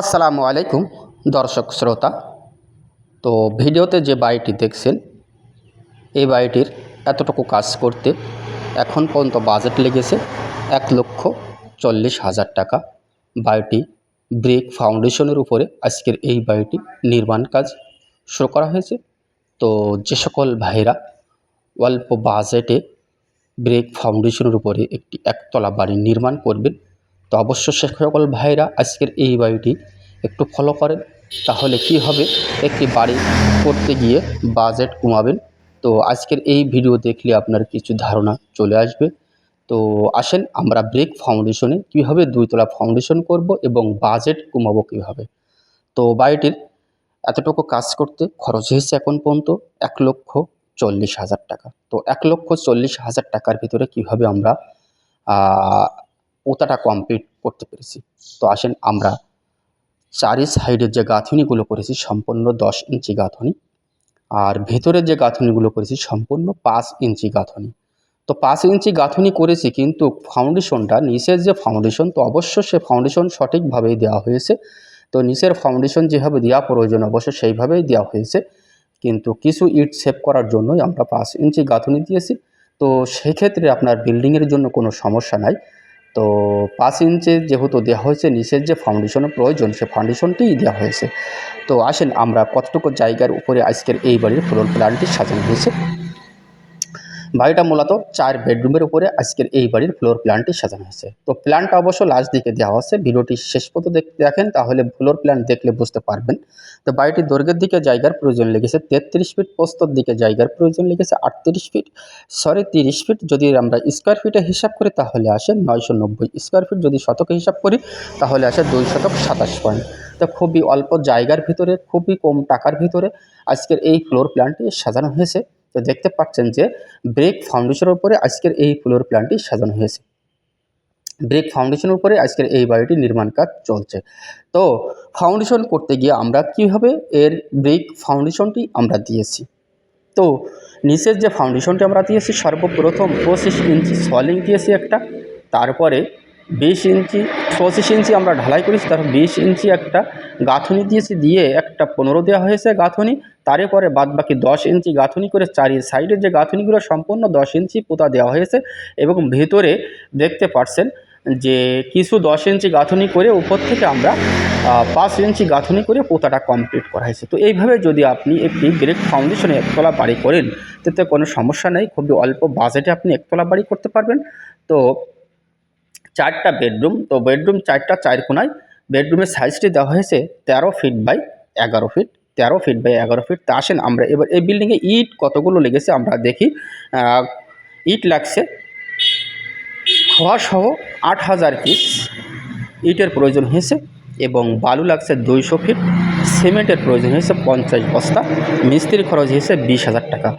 আসসালামু আলাইকুম, দর্শক শ্রোতা। তো ভিডিওতে যে বাড়িটি দেখছেন, এই বাড়িটির এতটুকু কাজ করতে এখন পর্যন্ত বাজেট লেগেছে এক লক্ষ চল্লিশ হাজার টাকা। বাড়িটি ব্রেক ফাউন্ডেশনের উপরে আজকের এই বাড়িটি নির্মাণ কাজ শুরু করা হয়েছে। তো যে সকল ভাইরা অল্প বাজেটে ব্রেক ফাউন্ডেশনের উপরে একটি একতলা বাড়ি নির্মাণ করবেন তো অবশ্য সকল ভাইরা আজকের এই বাড়িটি একটু ফলো করেন। তাহলে কি হবে? একটি বাড়ি করতে গিয়ে বাজেট কমাবেন। তো আজকের এই ভিডিও দেখলে আপনার কিছু ধারণা চলে আসবে। তো আসেন আমরা ব্রেক ফাউন্ডেশনে কীভাবে দুইতলা ফাউন্ডেশন করব এবং বাজেট কমাবো কীভাবে। তো বাড়িটির এতটুকু কাজ করতে খরচ হয়েছে এখন পর্যন্ত এক লক্ষ চল্লিশ হাজার টাকা। তো এক লক্ষ চল্লিশ হাজার টাকার ভিতরে কীভাবে আমরা ওটাটা কমপ্লিট করতে পেরেছি। তো আসেন আমরা চারি সাইডের যে গাঁথনিগুলো করেছি, সম্পূর্ণ দশ ইঞ্চি গাঁথনি, আর ভেতরের যে গাঁথনিগুলো করেছি, সম্পূর্ণ পাঁচ ইঞ্চি গাঁথনি। তো পাঁচ ইঞ্চি গাঁথনি করেছি কিন্তু ফাউন্ডেশনটা নিচের যে ফাউন্ডেশন তো অবশ্য সে ফাউন্ডেশন সঠিকভাবেই দেওয়া হয়েছে। তো নিচের ফাউন্ডেশন যেভাবে দেওয়া প্রয়োজন অবশ্য সেইভাবেই দেওয়া হয়েছে। কিন্তু কিছু ইট সেভ করার জন্যই আমরা পাঁচ ইঞ্চি গাঁথনি দিয়েছি। তো সেই ক্ষেত্রে আপনার বিল্ডিংয়ের জন্য কোনো সমস্যা নাই। তো পাঁচ ইঞ্চের যেহেতু দেওয়া হয়েছে, নিচের যে ফাউন্ডেশনের প্রয়োজন, সে ফাউন্ডেশনটিই দেওয়া হয়েছে। তো আসেন আমরা কতটুকু জায়গার উপরে আজকের এই বাড়ির ফ্লোর প্ল্যানটি সাজানো হয়েছে। বাড়িটা মূলত চার বেডরুমের উপরে আজকের এই বাড়ির ফ্লোর প্ল্যানটি সাজানো হয়েছে। তো প্ল্যানটা অবশ্য লাস্ট দিকে দেওয়া আছে ভিডিওটি শেষ পর্যন্ত দেখ- দেখেন, তাহলে ফ্লোর প্ল্যান দেখলে বুঝতে পারবেন। তো বাড়িটির দৈর্ঘ্যের দিকে জায়গার প্রয়োজন লেগেছে তেত্রিশ ফিট প্রস্তর দিকে জায়গার প্রয়োজন লেগেছে আটত্রিশ ফিট সরি তিরিশ ফিট যদি আমরা স্কোয়ার ফিটে হিসাব করি, তাহলে আসে নয়শো নব্বই স্কোয়ার ফিট যদি শতকে হিসাব করি, তাহলে আসে দুই শতক সাতাশ পয়েন্ট তো খুবই অল্প জায়গার ভিতরে, খুবই কম টাকার ভিতরে আজকের এই ফ্লোর প্ল্যানটি সাজানো হয়েছে। তো দেখতে পাচ্ছেন যে ব্রেক ফাউন্ডেশনের উপরে আজকের এই ফ্লোর প্ল্যানটি সাজানো হয়েছে। ব্রেক ফাউন্ডেশনের উপরে আজকের এই বাড়িটির নির্মাণ কাজ চলছে। তো ফাউন্ডেশন করতে গিয়ে আমরা কীভাবে এর ব্রেক ফাউন্ডেশনটি আমরা দিয়েছি? তো নিচের যে ফাউন্ডেশনটি আমরা দিয়েছি, সর্বপ্রথম পঁচিশ ইঞ্চি সলিং দিয়েছি একটা, তারপরে বিশ ইঞ্চি, পঁচিশ ইঞ্চি আমরা ঢালাই করেছি, তারপর বিশ ইঞ্চি একটা গাঁথনি দিয়েছি, দিয়ে একটা পনেরো দেওয়া হয়েছে গাঁথনি, তারপরে বাদ বাকি দশ ইঞ্চি গাঁথনি করে চারি সাইডের যে গাঁথনিগুলো সম্পূর্ণ দশ ইঞ্চি পোতা দেওয়া হয়েছে, এবং ভেতরে দেখতে পাচ্ছেন যে কিছু দশ ইঞ্চি গাঁথনি করে উপর থেকে আমরা পাঁচ ইঞ্চি গাঁথনি করে পোতাটা কমপ্লিট করা হয়েছে। তো এইভাবে যদি আপনি একটি ব্রেক ফাউন্ডেশনে একতলা বাড়ি করেন, তাতে কোনো সমস্যা নেই, খুবই অল্প বাজেটে আপনি একতলা বাড়ি করতে পারবেন। তো চারটা বেডরুম, তো বেডরুম চারটা চার কোনায়। বেডরুমের সাইজটি দেওয়া হয়েছে তেরো ফিট বাই এগারো ফিট তেরো ফিট বাই এগারো ফিট তা আসেন আমরা এবার এই বিল্ডিংয়ে ইট কতগুলো লেগেছে আমরা দেখি। ইট লাগছে। খোয়াসহ আট হাজার পিস ইটের প্রয়োজন হয়েছে। এবং বালু লাগছে দুইশো ফিট, সিমেন্টের প্রয়োজন হয়েছে পঞ্চাশ বস্তা, মিস্ত্রির খরচ হয়েছে বিশ হাজার টাকা।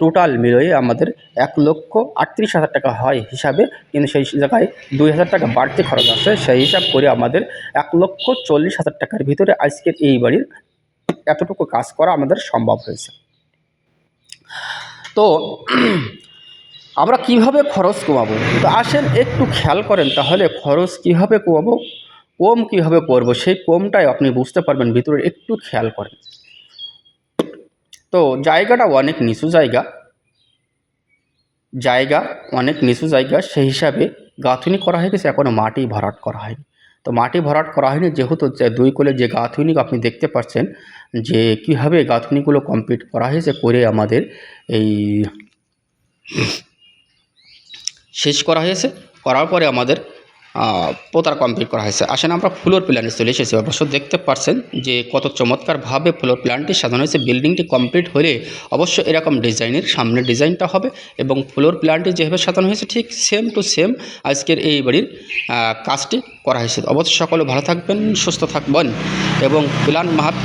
টোটাল মিলিয়ে আমাদের এক লক্ষ আটত্রিশ হাজার টাকা হয় হিসাবে, কিন্তু সেই জায়গায় দুই হাজার টাকা বাড়তি খরচ আছে, সেই হিসাব করে আমাদের এক লক্ষ চল্লিশ হাজার টাকার ভিতরে আজকের এই বাড়ির এতটুকু কাজ করা আমাদের সম্ভব হয়েছে। তো আমরা কীভাবে খরচ কমাবো? তো আসেন একটু খেয়াল করেন, তাহলে খরচ কীভাবে কমাবো? কম কীভাবে করব সেই কমটাই আপনি বুঝতে পারবেন, ভিতরে একটু খেয়াল করেন। তো জায়গাটা অনেক নিচু জায়গা। জায়গা অনেক নিচু জায়গা, সেই হিসাবে গাঁথুনি করা হয়ে গেছে এখনও মাটি ভরাট করা হয়নি। তো মাটি ভরাট করা হয়নি, যেহেতু দুই কোলে যে গাঁথুনি আপনি দেখতে পাচ্ছেন, যে কীভাবে গাঁথুনিগুলো কমপ্লিট করা হয়েছে করে আমাদের এই শেষ করা হয়েছে, করার পরে আমাদের পোতার কমপ্লিট করা হয়েছে। আসেন আমরা ফ্লোর প্ল্যানে চলে এসেছি। অবশ্য দেখতে পাচ্ছেন যে কত চমৎকারভাবে ফ্লোর প্ল্যানটি সাজানো হয়েছে। বিল্ডিংটি কমপ্লিট হলে অবশ্য এরকম ডিজাইনের সামনে ডিজাইনটা হবে এবং ফ্লোর প্ল্যানটি যেভাবে সাজানো হয়েছে, ঠিক সেম টু সেম আজকের এই বাড়ির কাজটি করা হয়েছে। অবশ্য সকলে ভালো থাকবেন, সুস্থ থাকবেন এবং প্ল্যান মাহাত